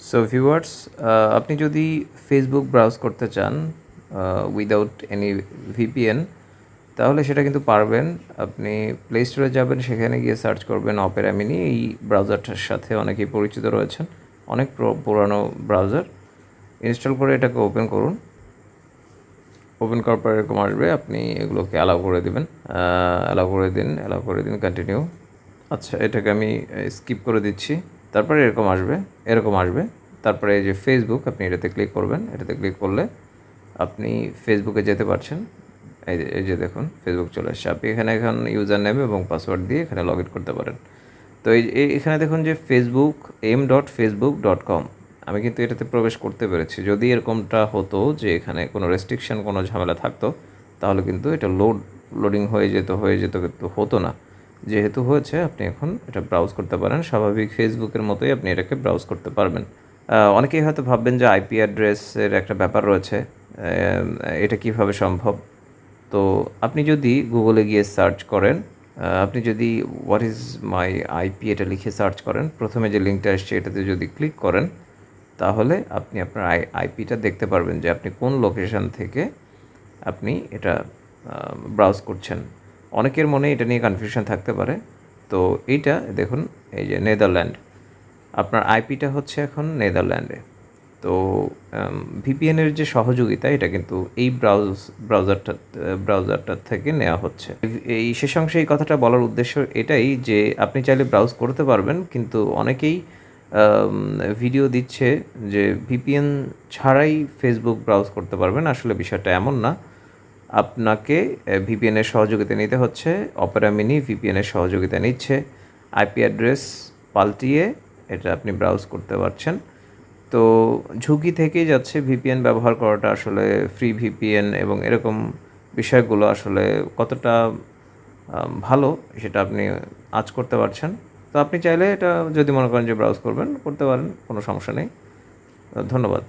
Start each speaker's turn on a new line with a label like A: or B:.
A: So viewers আপনি যদি Facebook browse করতে চান উইদাউট এনি ভিপিএন তাহলে সেটা কিন্তু পারবেন। আপনি প্লে স্টোরে যাবেন, সেখানে গিয়ে সার্চ করবেন অপেরা মিনি এই ব্রাউজারটার সাথে অনেকেই পরিচিত রয়েছেন, অনেক পুরো- পুরানো ব্রাউজার ইনস্টল করে এটাকে ওপেন করুন। ওপেন করার পর এরকম আসবে, আপনি এগুলোকে অ্যালাউ করে দেবেন। অ্যালাউ করে দিন অ্যালাউ করে দিন কন্টিনিউ আচ্ছা এটাকে আমি স্কিপ করে দিচ্ছি। তারপরে এরকম আসবে এরকম আসবে। তারপরে এই যে ফেসবুক আপনি এটাতে ক্লিক করবেন। এটাতে ক্লিক করলে আপনি ফেসবুকে যেতে পারছেন। এই যে এই যে দেখুন ফেসবুক চলে আসছে। আপনি এখানে এখন ইউজার নেম এবং পাসওয়ার্ড দিয়ে এখানে লগ ইন করতে পারেন। তো এই- এখানে দেখুন যে Facebook M dot Facebook dot com আমি কিন্তু এটাতে প্রবেশ করতে পেরেছি। যদি এরকমটা হতো যে এখানে কোনো রেস্ট্রিকশন কোনো ঝামেলা থাকতো, তাহলে কিন্তু এটা লোড লোডিং হয়ে যেত হয়ে যেত, কিন্তু হতো না। যেহেতু হয়েছে, আপনি এখন এটা ব্রাউজ করতে পারেন। স্বাভাবিক ফেসবুকের মতোই আপনি এটাকে ব্রাউজ করতে পারবেন। অনেকেই হয়তো ভাববেন যে আইপি অ্যাড্রেসের একটা ব্যাপার রয়েছে। এটা কীভাবে সম্ভব? তো আপনি যদি গুগলে গিয়ে সার্চ করেন আপনি যদি হোয়াট ইজ মাই আইপি এটা লিখে সার্চ করেন, প্রথমে যে লিঙ্কটা এসছে এটাতে যদি ক্লিক করেন, তাহলে আপনি আপনার আই আইপিটা দেখতে পারবেন যে আপনি কোন লোকেশন থেকে আপনি এটা ব্রাউজ করছেন। অনেকের মনে এটা নিয়ে কনফিউশন থাকতে পারে। তো এইটা দেখুন, এই যে নেদারল্যান্ড। আপনার আইপিটা হচ্ছে এখন নেদারল্যান্ডে। তো ভিপিএনের যে সহযোগিতা, এটা কিন্তু এই ব্রাউজ, ব্রাউজারটা ব্রাউজারটার থেকে নেওয়া হচ্ছে। এই শেষ অংশে এই কথাটা বলার উদ্দেশ্য এটাই যে, আপনি চাইলে ব্রাউজ করতে পারবেন, কিন্তু অনেকেই ভিডিও দিচ্ছে যে, ভিপিএন ছাড়াই ফেসবুক ব্রাউজ করতে পারবেন। আসলে বিষয়টা এমন না। আপনাকে ভিপিএনের সহযোগিতা নিতে হচ্ছে। অপেরা মিনি ভিপিএনের সহযোগিতা নিচ্ছে। আইপি অ্যাড্রেস পাল্টিয়ে এটা আপনি ব্রাউজ করতে পারছেন। তো ঝুঁকি থেকেই যাচ্ছে ভিপিএন ব্যবহার করাটা। আসলে ফ্রি ভিপিএন এবং এরকম বিষয়গুলো আসলে কতটা ভালো সেটা আপনি আজ করতে পারছেন। তো আপনি চাইলে এটা যদি মনে করেন যে ব্রাউজ করবেন, করতে পারেন, কোনো সমস্যা নেই। ধন্যবাদ।